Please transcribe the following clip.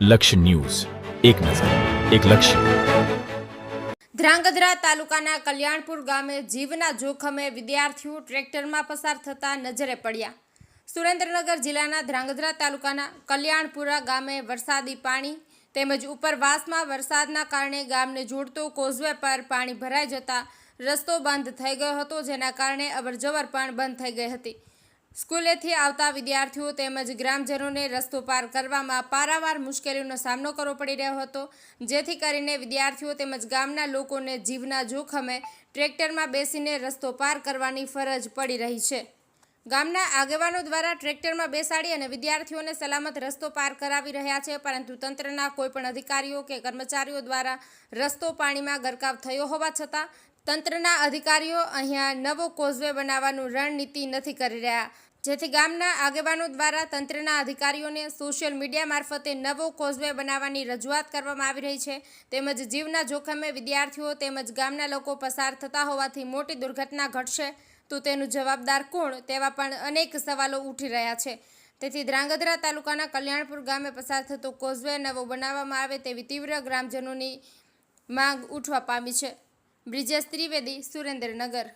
લક્ષ્ય ન્યૂઝ. એક નજર, એક લક્ષ્ય. ધ્રાંગધ્રા તાલુકાના કલ્યાણપુર ગામે જીવના જોખમે વિદ્યાર્થીઓ ટ્રેક્ટરમાં પસાર થતા નજરે પડ્યા. સુરેન્દ્રનગર જિલ્લાના ધ્રાંગધ્રા તાલુકાના કલ્યાણપુરા ગામે વરસાદી પાણી તેમજ ઉપરવાસમાં વરસાદના કારણે ગામને જોડતો કોઝવે પર પાણી ભરાઈ જતા રસ્તો બંધ થઈ ગયો હતો, જેના કારણે અવરજવર પણ બંધ થઈ ગઈ હતી. સ્કૂલેથી આવતા વિદ્યાર્થીઓ તેમજ ગ્રામજનોને રસ્તો પાર કરવામાં પારાવાર મુશ્કેલીઓનો સામનો કરવો પડી રહ્યો હતો. જેથી કરીને વિદ્યાર્થીઓ તેમજ ગામના લોકોને જીવના જોખમે ટ્રેક્ટરમાં બેસીને રસ્તો પાર કરવાની ફરજ પડી રહી છે. ગામના આગેવાનો દ્વારા ટ્રેક્ટરમાં બેસાડી અને વિદ્યાર્થીઓને સલામત રસ્તો પાર કરાવી રહ્યા છે, પરંતુ તંત્રના કોઈપણ અધિકારીઓ કે કર્મચારીઓ દ્વારા રસ્તો પાણીમાં ગરકાવ થયો હોવા છતાં તંત્રના અધિકારીઓ અહીંયા નવો કોઝવે બનાવવાનું રણનીતિ નથી કરી રહ્યા. જેથી ગામના આગેવાનો દ્વારા તંત્રના અધિકારીઓને સોશિયલ મીડિયા મારફતે નવો કોઝવે બનાવવાની રજૂઆત કરવામાં આવી રહી છે. તેમજ જીવના જોખમે વિદ્યાર્થીઓ તેમજ ગામના લોકો પસાર થતા હોવાથી મોટી દુર્ઘટના ઘટશે. તો તેનું જવાબદાર કોણ? તેવા પણ અનેક સવાલો ઉઠી રહ્યા છે. તેથી ધ્રાંગધ્રા તાલુકાના કલ્યાણપુર ગામે પસાર થતો કોઝવે નવો બનાવવામાં આવે તેવી તીવ્ર ગ્રામજનોની માંગ ઉઠવા પામી છે. બ્રિજેશ ત્રિવેદી, સુરેન્દ્રનગર.